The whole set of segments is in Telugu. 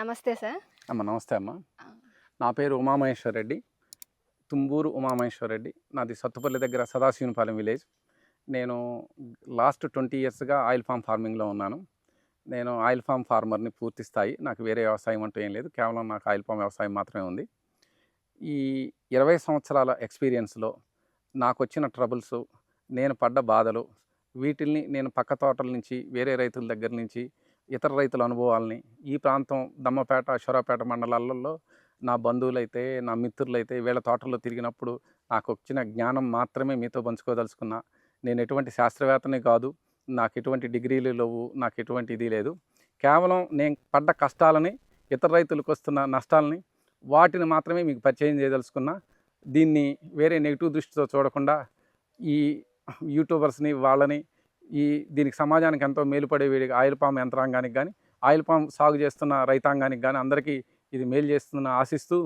నమస్తే సార్. అమ్మ నమస్తే అమ్మ. నా పేరు ఉమామహేశ్వర్ రెడ్డి. తుంబూరు ఉమామహేశ్వర్ రెడ్డి. నాది సత్తుపల్లి దగ్గర సదాశివనపాలెం విలేజ్. నేను లాస్ట్ ట్వంటీ ఇయర్స్గా ఆయిల్ ఫామ్ ఫార్మింగ్లో ఉన్నాను. నేను ఆయిల్ ఫామ్ ఫార్మర్ని పూర్తి స్థాయి నాకు వేరే వ్యవసాయం అంటూ ఏం లేదు. కేవలం నాకు ఆయిల్ ఫామ్ వ్యవసాయం మాత్రమే ఉంది. ఈ ఇరవై సంవత్సరాల ఎక్స్పీరియన్స్లో నాకు వచ్చిన ట్రబుల్స్ నేను పడ్డ బాధలు వీటిల్ని నేను పక్క తోటల నుంచి వేరే రైతుల దగ్గర నుంచి ఇతర రైతుల అనుభవాల్ని ఈ ప్రాంతం దమ్మపేట అశ్వరాపేట మండలాలలో నా బంధువులైతే నా మిత్రులైతే వీళ్ళ తోటల్లో తిరిగినప్పుడు నాకు వచ్చిన జ్ఞానం మాత్రమే మీతో పంచుకోదలుచుకున్నా. నేను ఎటువంటి శాస్త్రవేత్తని కాదు. నాకు ఎటువంటి డిగ్రీలు లేవు. నాకు ఎటువంటి ఇది లేదు. కేవలం నేను పడ్డ కష్టాలని ఇతర రైతులకు వస్తున్న నష్టాలని వాటిని మాత్రమే మీకు పరిచయం చేయదలుచుకున్నా. దీన్ని వేరే నెగిటివ్ దృష్టితో చూడకుండా ఈ యూట్యూబర్స్ని వాళ్ళని ఈ దీనికి సమాజానికి ఎంతో మేలుపడే వీడి ఆయిల్ పామ్ యంత్రాంగానికి కానీ ఆయిల్ పామ్ సాగు చేస్తున్న రైతాంగానికి కానీ అందరికీ ఇది మేలు చేస్తున్న ఆశిస్తూ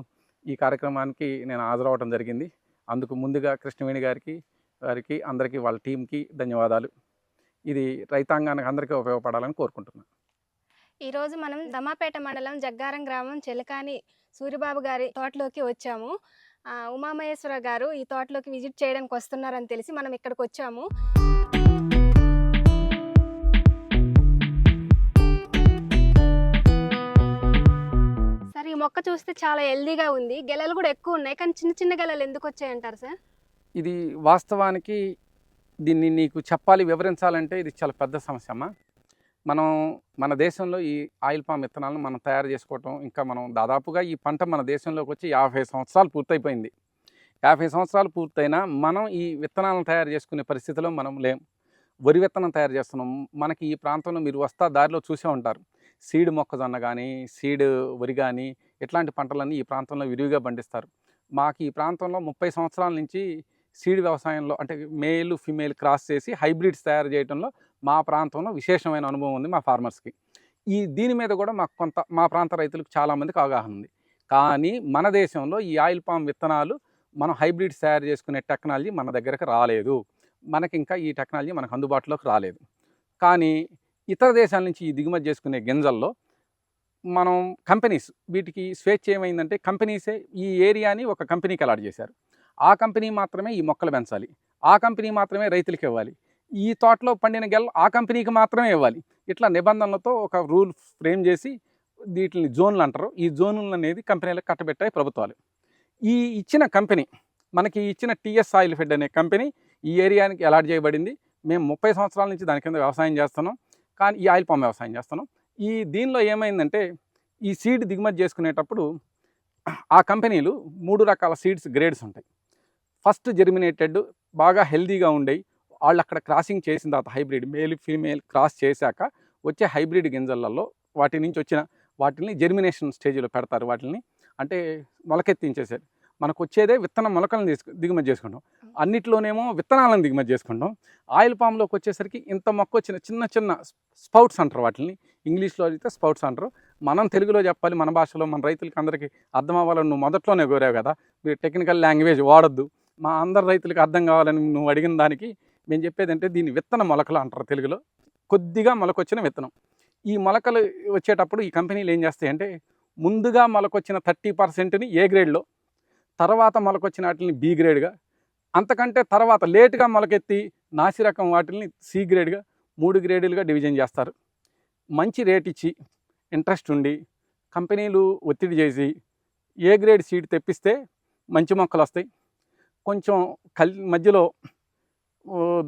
ఈ కార్యక్రమానికి నేను హాజరవడం జరిగింది. అందుకు ముందుగా కృష్ణవేణి గారికి వారికి అందరికీ వాళ్ళ టీంకి ధన్యవాదాలు. ఇది రైతాంగానికి అందరికీ ఉపయోగపడాలని కోరుకుంటున్నాను ఈరోజు మనం దమాపేట మండలం జగ్గారం గ్రామం చెలకాని సూర్యబాబు గారి తోటలోకి వచ్చాము. ఉమామహేశ్వర గారు ఈ తోటలోకి విజిట్ చేయడానికి వస్తున్నారని తెలిసి మనం ఇక్కడికి వచ్చాము. సార్ ఈ మొక్క చూస్తే చాలా హెల్దీగా ఉంది. గెలలు కూడా ఎక్కువ ఉన్నాయి. కానీ చిన్న చిన్న గెలలు ఎందుకు వచ్చాయంటారు సార్? ఇది వాస్తవానికి దీన్ని నీకు చెప్పాలి వివరించాలంటే ఇది చాలా పెద్ద సమస్య అమ్మా. మనం మన దేశంలో ఈ ఆయిల్ పామ్ విత్తనాలను మనం తయారు చేసుకోవటం ఇంకా మనం దాదాపుగా ఈ పంట మన దేశంలోకి వచ్చి యాభై సంవత్సరాలు పూర్తయిపోయింది. యాభై సంవత్సరాలు పూర్తయినా మనం ఈ విత్తనాలను తయారు చేసుకునే పరిస్థితిలో మనం లేం. వరి విత్తనం తయారు చేస్తున్నాం. మనకి ఈ ప్రాంతంలో మీరు వస్తా దారిలో చూసే ఉంటారు. సీడ్ మొక్కజొన్న కానీ సీడ్ వరి కానీ ఇట్లాంటి పంటలన్నీ ఈ ప్రాంతంలో విరివిగా పండిస్తారు. మాకు ఈ ప్రాంతంలో ముప్పై సంవత్సరాల నుంచి సీడ్ వ్యవసాయంలో అంటే మేల్ ఫిమేల్ క్రాస్ చేసి హైబ్రిడ్స్ తయారు చేయడంలో మా ప్రాంతంలో విశేషమైన అనుభవం ఉంది మా ఫార్మర్స్కి. ఈ దీని మీద కూడా మాకు కొంత మా ప్రాంత రైతులకు చాలామందికి అవగాహన ఉంది. కానీ మన దేశంలో ఈ ఆయిల్ పామ్ విత్తనాలు మనం హైబ్రిడ్స్ తయారు చేసుకునే టెక్నాలజీ మన దగ్గరకు రాలేదు. మనకి ఇంకా ఈ టెక్నాలజీ మనకు అందుబాటులోకి రాలేదు. కానీ ఇతర దేశాల నుంచి ఈ దిగుమతి చేసుకునే గింజల్లో మనం కంపెనీస్ వీటికి స్వేచ్ఛ ఏమైందంటే కంపెనీసే ఈ ఏరియాని ఒక కంపెనీకి అలాట్ చేశారు. ఆ కంపెనీ మాత్రమే ఈ మొక్కలు పెంచాలి. ఆ కంపెనీ మాత్రమే రైతులకు ఇవ్వాలి. ఈ తోటలో పండిన గెల ఆ కంపెనీకి మాత్రమే ఇవ్వాలి. ఇట్లా నిబంధనలతో ఒక రూల్ ఫ్రేమ్ చేసి వీటిని జోన్లు అంటారు. ఈ జోన్లు అనేది కంపెనీలకు కట్టబెట్టాయి ప్రభుత్వాలు. ఈ ఇచ్చిన కంపెనీ మనకి ఇచ్చిన టీఎస్ ఆయిల్ ఫెడ్ అనే కంపెనీ ఈ ఏరియానికి అలాట్ చేయబడింది. మేము ముప్పై సంవత్సరాల నుంచి దాని కింద వ్యవసాయం చేస్తున్నాం. కానీ ఈ ఆయిల్ పామ్ వ్యవసాయం చేస్తున్నాం. ఈ దీనిలో ఏమైందంటే ఈ సీడ్ దిగుమతి చేసుకునేటప్పుడు ఆ కంపెనీలు మూడు రకాల సీడ్స్ గ్రేడ్స్ ఉంటాయి. ఫస్ట్ జెర్మినేటెడ్ బాగా హెల్దీగా ఉండేవి వాళ్ళు అక్కడ క్రాసింగ్ చేసిన తర్వాత హైబ్రిడ్ మేల్ ఫీమేల్ క్రాస్ చేశాక వచ్చే హైబ్రిడ్ గింజలలో వాటి నుంచి వచ్చిన వాటిని జెర్మినేషన్ స్టేజ్లో పెడతారు. వాటిని అంటే మొలకెత్తించేసారు మనకు వచ్చేదే విత్తన మొలకలను తీసుకు దిగుమతి చేసుకుంటాం. అన్నిట్లోనేమో విత్తనాలను దిగుమతి చేసుకుంటాం. ఆయిల్ పామ్లోకి వచ్చేసరికి ఇంత మొక్క వచ్చిన చిన్న చిన్న స్పౌట్స్ అంటారు వాటిని ఇంగ్లీష్లో అయితే స్పౌట్స్ అంటారు. మనం తెలుగులో చెప్పాలి మన భాషలో మన రైతులకి అందరికీ అర్థం అవ్వాలని నువ్వు మొదట్లోనే కోరావు కదా. మీరు టెక్నికల్ లాంగ్వేజ్ వాడొద్దు. మా అందరి రైతులకు అర్థం కావాలని నువ్వు అడిగిన దానికి మేము చెప్పేది అంటే దీన్ని విత్తన మొలకలు అంటారు తెలుగులో. కొద్దిగా మొలకొచ్చిన విత్తనం. ఈ మొలకలు వచ్చేటప్పుడు ఈ కంపెనీలు ఏం చేస్తాయంటే ముందుగా మొలకొచ్చిన థర్టీ పర్సెంట్ని ఏ గ్రేడ్లో తర్వాత మొలకొచ్చిన వాటిని బి గ్రేడ్గా అంతకంటే తర్వాత లేటుగా మొలకెత్తి నాసి రకం వాటిని సి గ్రేడ్గా మూడు గ్రేడులుగా డివిజన్ చేస్తారు. మంచి రేట్ ఇచ్చి ఇంట్రెస్ట్ ఉండి కంపెనీలు ఒత్తిడి చేసి ఏ గ్రేడ్ సీడ్ తెప్పిస్తే మంచి మొక్కలు వస్తాయి. కొంచెం కల్ మధ్యలో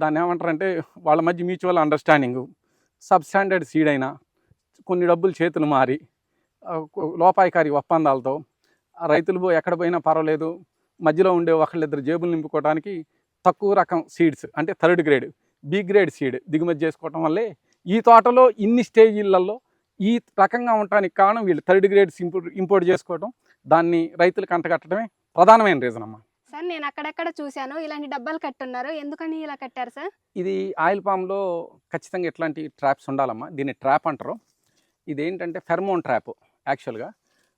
దాన్ని ఏమంటారంటే వాళ్ళ మధ్య మ్యూచువల్ అండర్స్టాండింగు. సబ్స్టాండర్డ్ సీడ్ అయినా కొన్ని డబ్బులు చేతులు మారి లోపాయికారి ఒప్పందాలతో రైతులు ఎక్కడ పోయినా పర్వాలేదు. మధ్యలో ఉండే ఒకళ్ళిద్దరు జేబులు నింపుకోవడానికి తక్కువ రకం సీడ్స్ అంటే third grade B grade seed దిగుమతి చేసుకోవటం వల్లే ఈ తోటలో ఇన్ని స్టేజీలలో ఈ రకంగా ఉండటానికి కారణం వీళ్ళు థర్డ్ గ్రేడ్స్ ఇంపోర్ట్ ఇంపోర్ట్ చేసుకోవడం దాన్ని రైతులకు అంటగట్టడమే ప్రధానమైన రీజన్ అమ్మా. సార్ నేను అక్కడక్కడ చూశాను. ఇలాంటి డబ్బాలు కట్టున్నారు. ఎందుకని ఇలా కట్టారు సార్? ఇది ఆయిల్ పామ్లో ఖచ్చితంగా ఇట్లాంటి ట్రాప్స్ ఉండాలమ్మా. దీన్ని ట్రాప్ అంటారు. ఇది ఏంటంటే ఫెర్మోన్ ట్రాప్ యాక్చువల్గా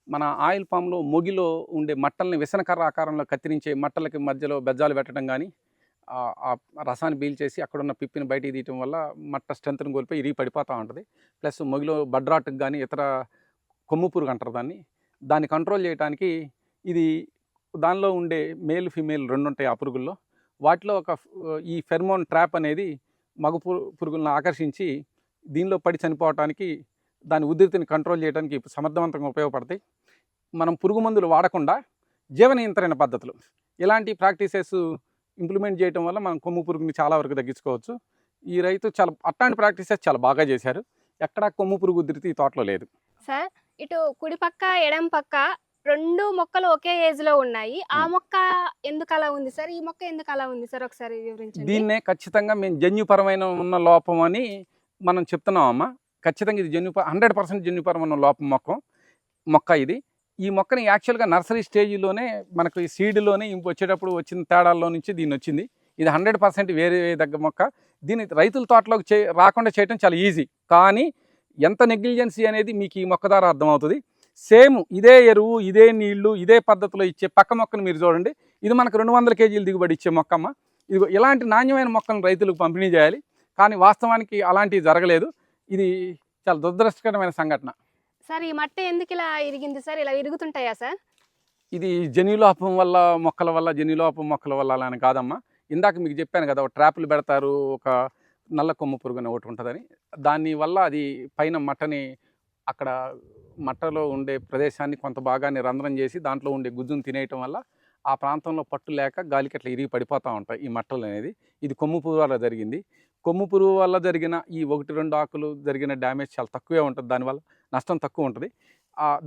మన ఆయిల్ పామ్లో మొగిలో ఉండే మట్టల్ని విసనకర్ర ఆకారంలో కత్తిరించే మట్టలకి మధ్యలో బెజ్జాలు పెట్టడం కానీ ఆ- రసాన్ని పీల్చేసి అక్కడ ఉన్న పిప్పిని బయటికి తీయటం వల్ల మట్ట స్ట్రెంత్ని కోల్పోయి ఇరిగి పడిపోతూ ఉంటుంది. ప్లస్ మొగిలో బడ్రాట్కి కానీ ఇతర కొమ్ము పురుగు అంటారు దాన్ని దాన్ని కంట్రోల్ చేయడానికి ఇది దానిలో ఉండే మేల్ ఫిమేల్ రెండు ఉంటాయి ఆ పురుగుల్లో. వాటిలో ఒక ఈ ఫెర్మోన్ ట్రాప్ అనేది మగ పు- పురుగులను ఆకర్షించి దీనిలో పడి చనిపోవటానికి దాని ఉధృతిని కంట్రోల్ చేయడానికి సమర్థవంతంగా ఉపయోగపడతాయి. మనం పురుగు మందులు వాడకుండా జీవ నియంత్రణ పద్ధతులు. ఇలాంటి ప్రాక్టీసెస్ ఇంప్లిమెంట్ చేయడం వల్ల మనం కొమ్ము పురుగుని చాలా వరకు తగ్గించుకోవచ్చు. ఈ రైతు చాలా అట్లాంటి ప్రాక్టీసెస్ చాలా బాగా చేశారు. ఎక్కడా కొమ్ము పురుగు ఉధృతి ఈ తోటలో లేదు. సార్ ఇటు కుడి పక్క ఎడం పక్క రెండు మొక్కలు ఒకే ఏజ్లో ఉన్నాయి. ఆ. మొక్క ఎందుకు అలా ఉంది సార్? ఈ మొక్క ఎందుకు అలా ఉంది సార్? ఒకసారి వివరించండి. దీన్నే ఖచ్చితంగా మేము జన్యుపరమైన ఉన్న లోపం అని మనం చెప్తున్నాం అమ్మ. ఖచ్చితంగా ఇది జన్యు హండ్రెడ్ పర్సెంట్ జన్యుపరమైన లోపం మొక్క. మొక్క ఇది. ఈ మొక్కని యాక్చువల్గా నర్సరీ స్టేజ్లోనే మనకు ఈ సీడ్లోనే వచ్చేటప్పుడు వచ్చిన తేడాల్లో నుంచి దీన్ని వచ్చింది. ఇది హండ్రెడ్ పర్సెంట్ వేరే దగ్గర మొక్క. దీన్ని రైతుల తోటలోకి చే రాకుండా చేయడం చాలా ఈజీ. కానీ ఎంత నెగ్లిజెన్సీ అనేది మీకు ఈ మొక్క ద్వారా అర్థమవుతుంది. సేమ్ ఇదే ఎరువు ఇదే నీళ్ళు ఇదే పద్ధతిలో ఇచ్చే పక్క మొక్కను మీరు చూడండి. ఇది మనకు రెండు వందల కేజీలు దిగుబడి ఇచ్చే మొక్కమ్మ. ఇది ఇలాంటి నాణ్యమైన మొక్కలను రైతులకు పంపిణీ చేయాలి. కానీ వాస్తవానికి అలాంటివి జరగలేదు. ఇది చాలా దురదృష్టకరమైన సంఘటన. సార్ ఈ మట్టి ఎందుకు ఇలా ఇరిగింది సార్? ఇలా ఇరుగుతుంటాయా సార్? ఇది జన్యులోపం వల్ల మొక్కల వల్ల జన్యులోపం మొక్కల వల్ల అలా అని కాదమ్మా. ఇందాక మీకు చెప్పాను కదా ఒక ట్రాపులు పెడతారు ఒక నల్ల కొమ్ము పురుగు అని ఒకటి ఉంటుందని. దాని వల్ల అది పైన మట్టని అక్కడ మట్టలో ఉండే ప్రదేశాన్ని కొంత భాగాన్ని రంధ్రం చేసి దాంట్లో ఉండే గుజ్జును తినేయటం వల్ల ఆ ప్రాంతంలో పట్టు లేక గాలికి అట్లా ఇరిగి పడిపోతూ ఉంటాయి ఈ మట్టలు అనేది ఇది కొమ్ము పురుగు వల్ల జరిగింది. కొమ్ము పురుగు వల్ల జరిగిన ఈ ఒకటి రెండు ఆకులు జరిగిన డ్యామేజ్ చాలా తక్కువే ఉంటుంది. దానివల్ల నష్టం తక్కువ ఉంటుంది.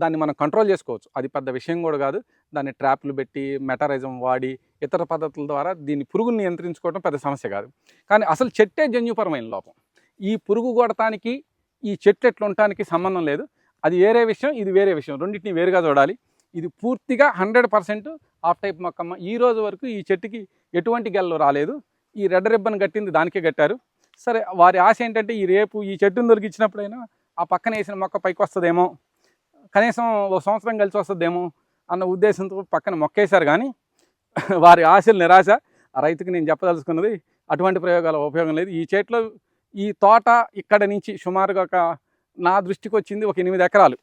దాన్ని మనం కంట్రోల్ చేసుకోవచ్చు. అది పెద్ద విషయం కూడా కాదు. దాన్ని ట్రాప్లు పెట్టి మెటరైజం వాడి ఇతర పద్ధతుల ద్వారా దీన్ని పురుగును నియంత్రించుకోవడం పెద్ద సమస్య కాదు. కానీ అసలు చెట్టే జన్యుపరమైన లోపం. ఈ పురుగు కొడటానికి ఈ చెట్టు ఎట్లా ఉండటానికి సంబంధం లేదు. అది వేరే విషయం ఇది వేరే విషయం. రెండింటిని వేరుగా చూడాలి. ఇది పూర్తిగా హండ్రెడ్ పర్సెంట్ ఆఫ్ టైప్ మొక్కమ్మ. ఈ రోజు వరకు ఈ చెట్టుకి ఎటువంటి గెల్లు రాలేదు. ఈ రెడ్ రిబ్బన్ కట్టింది దానికే కట్టారు. సరే వారి ఆశ ఏంటంటే ఈ రేపు ఈ చెట్టును దొరికిచ్చినప్పుడైనా ఆ పక్కన వేసిన మొక్క పైకి వస్తుందేమో కనీసం ఒక సంవత్సరం కలిసి వస్తుందేమో అన్న ఉద్దేశంతో పక్కన మొక్కేశారు కానీ వారి ఆశలు నిరాశ. ఆ రైతుకి నేను చెప్పదలుచుకున్నది అటువంటి ప్రయోగాల ఉపయోగం లేదు. ఈ చెట్లు ఈ తోట ఇక్కడ నుంచి సుమారుగా ఒక నా దృష్టికి వచ్చింది ఒక ఎనిమిది ఎకరాలు.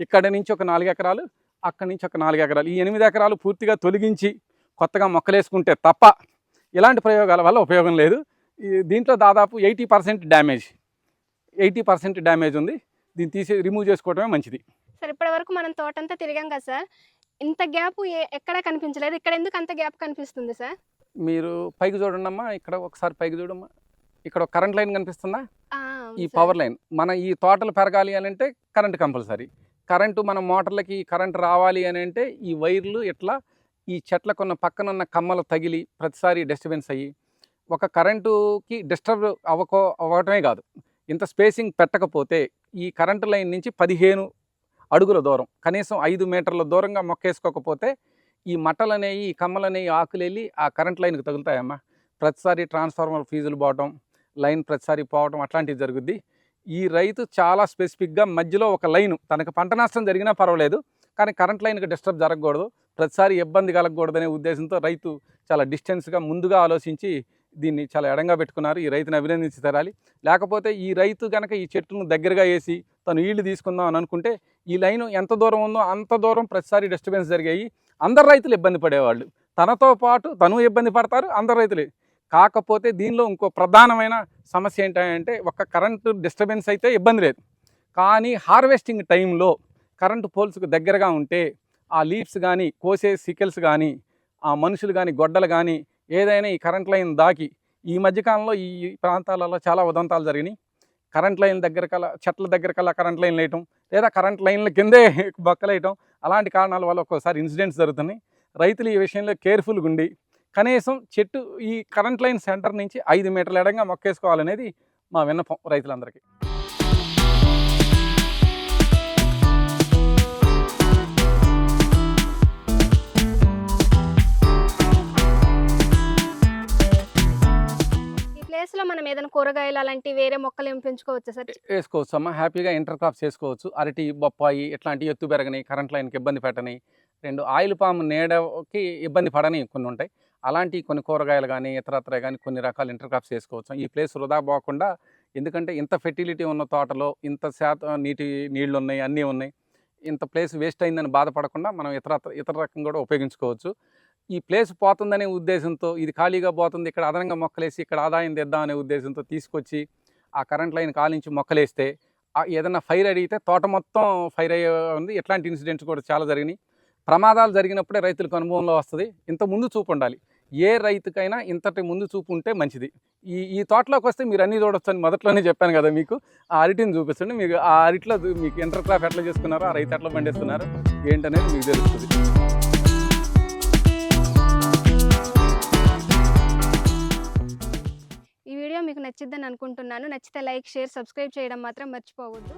ఇక్కడ నుంచి ఒక నాలుగు ఎకరాలు అక్కడి నుంచి ఒక నాలుగు ఎకరాలు. ఈ ఎనిమిది ఎకరాలు పూర్తిగా తొలగించి కొత్తగా మొక్కలేసుకుంటే తప్ప ఇలాంటి ప్రయోగాల వల్ల ఉపయోగం లేదు. దీంట్లో దాదాపు eighty percent damage. Eighty percent damage ఉంది. దీన్ని తీసి రిమూవ్ చేసుకోవడమే మంచిది. సార్ ఇప్పటి వరకు మనం తోటంతా తిరిగాం కదా సార్. ఇంత గ్యాప్ ఎక్కడా కనిపించలేదు. ఇక్కడ ఎందుకు అంత గ్యాప్ కనిపిస్తుంది సార్? మీరు పైకి చూడండి అమ్మా ఇక్కడ ఒకసారి పైకి చూడమ్మా. ఇక్కడ ఒక కరెంట్ లైన్ కనిపిస్తుందా? ఈ. Power line. మన ఈ తోటలు పెరగాలి అని అంటే కరెంట్ కంపల్సరీ. కరెంటు మన మోటార్లకి కరెంట్ రావాలి అని అంటే ఈ వైర్లు ఇట్లా ఈ చెట్లకున్న పక్కనున్న కమ్మలు తగిలి ప్రతిసారి డిస్టర్బెన్స్ అయ్యి ఒక కరెంటుకి డిస్టర్బ్ అవ్వకో అవ్వటమే కాదు. ఇంత స్పేసింగ్ పెట్టకపోతే ఈ కరెంటు లైన్ నుంచి పదిహేను అడుగుల దూరం కనీసం ఐదు మీటర్ల దూరంగా మొక్కేసుకోకపోతే ఈ మట్టలు అనేవి ఈ కమ్మలు అనేవి ఆకులు వెళ్ళి ఆ కరెంట్ లైన్కి తగులుతాయమ్మా. ప్రతిసారి ట్రాన్స్ఫార్మర్ ఫీజులు పోవటం లైన్ ప్రతిసారి పోవటం అట్లాంటివి జరుగుద్ది. ఈ రైతు చాలా స్పెసిఫిక్గా మధ్యలో ఒక లైన్ తనకు పంట నష్టం జరిగినా పర్వాలేదు కానీ కరెంట్ లైన్కి డిస్టర్బ్ జరగకూడదు. ప్రతిసారి ఇబ్బంది కలగకూడదనే ఉద్దేశంతో రైతు చాలా డిస్టెన్స్గా ముందుగా ఆలోచించి దీన్ని చాలా ఎడంగా పెట్టుకున్నారు. ఈ రైతుని అభినందించి తరాలి. లేకపోతే ఈ రైతు కనుక ఈ చెట్టును దగ్గరగా వేసి తను ఈళ్ళు తీసుకుందాం అని అనుకుంటే ఈ లైన్ ఎంత దూరం ఉందో అంత దూరం ప్రతిసారి డిస్టర్బెన్స్ జరిగాయి. అందరు రైతులు ఇబ్బంది పడేవాళ్ళు. తనతో పాటు తను ఇబ్బంది పడతారు అందరు రైతులే. కాకపోతే దీనిలో ఇంకో ప్రధానమైన సమస్య ఏంటంటే ఒక కరెంటు డిస్టర్బెన్స్ అయితే ఇబ్బంది లేదు. కానీ హార్వెస్టింగ్ టైంలో కరెంటు పోల్స్కు దగ్గరగా ఉంటే ఆ లీవ్స్ కానీ కోసే సికెల్స్ కానీ ఆ మనుషులు కానీ గొడ్డలు కానీ ఏదైనా ఈ కరెంట్ లైన్ దాకి ఈ మధ్యకాలంలో ఈ ప్రాంతాలలో చాలా ఉదంతాలు జరిగినాయి. కరెంట్ లైన్ దగ్గర కల చెట్ల దగ్గర కల్లా కరెంట్ లైన్ వేయటం లేదా కరెంట్ లైన్ల కిందే బొక్కలేయటం అలాంటి కారణాల వల్ల ఒక్కోసారి ఇన్సిడెంట్స్ జరుగుతున్నాయి. రైతులు ఈ విషయంలో కేర్ఫుల్గా ఉండి కనీసం చెట్టు ఈ కరెంట్ లైన్ సెంటర్ నుంచి ఐదు మీటర్ల ఎడంగా మొక్కేసుకోవాలనేది మా విన్నపం రైతులందరికీ. మనం ఏదైనా కూరగాయలు అలాంటి వేరే మొక్కలు ఏం పెంచుకోవచ్చా సార్? వేసుకోవచ్చు అమ్మ హ్యాపీగా ఇంటర్ క్రాప్స్ చేసుకోవచ్చు అరటి బొప్పాయి ఇట్లాంటి ఎత్తు పెరగని కరెంట్ లైన్కి ఇబ్బంది పెట్టని రెండు ఆయిల్ పామ్ నీడకి ఇబ్బంది పడని కొన్ని ఉంటాయి. అలాంటి కొన్ని కూరగాయలు కానీ ఇతరత్ర కానీ కొన్ని రకాల ఇంటర్ క్రాప్స్ చేసుకోవచ్చు ఈ ప్లేస్ వృధా పోకుండా ఎందుకంటే ఇంత ఫెర్టిలిటీ ఉన్న తోటలో ఇంత శాతం నీటి నీళ్ళు ఉన్నాయి అన్నీ ఉన్నాయి. ఇంత ప్లేస్ వేస్ట్ అయిందని బాధపడకుండా మనం ఇతర ఇతర రకం కూడా ఉపయోగించుకోవచ్చు. ఈ ప్లేస్ పోతుందనే ఉద్దేశంతో ఇది ఖాళీగా పోతుంది ఇక్కడ అదనంగా మొక్కలేసి ఇక్కడ ఆదాయం తెద్దాం అనే ఉద్దేశంతో తీసుకొచ్చి ఆ కరెంట్ లైన్ కాలించి మొక్కలేస్తే ఏదైనా ఫైర్ అడిగితే తోట మొత్తం ఫైర్ అయ్యే ఉంది. ఇట్లాంటి ఇన్సిడెంట్స్ కూడా చాలా జరిగినాయి. ప్రమాదాలు జరిగినప్పుడే రైతులకు అనుభవంలో వస్తుంది. ఇంత ముందు చూపు ఉండాలి. ఏ రైతుకైనా ఇంతటి ముందు చూపు ఉంటే మంచిది. ఈ ఈ తోటలోకి వస్తే మీరు అన్నీ చూడొచ్చు అని మొదట్లోనే చెప్పాను కదా మీకు. ఆ అరటిని చూపిస్తుండే మీకు ఆ అరటిలో మీకు ఇంటర్ క్రాప్ ఎట్లా చేసుకున్నారో ఆ రైతు ఎట్లా పండిస్తున్నారో ఏంటనేది మీకు తెలుస్తుంది. నచ్చిద్దని అనుకుంటున్నాను. నచ్చితే లైక్ షేర్ సబ్స్క్రైబ్ చేయడం మాత్రం మర్చిపోవద్దు.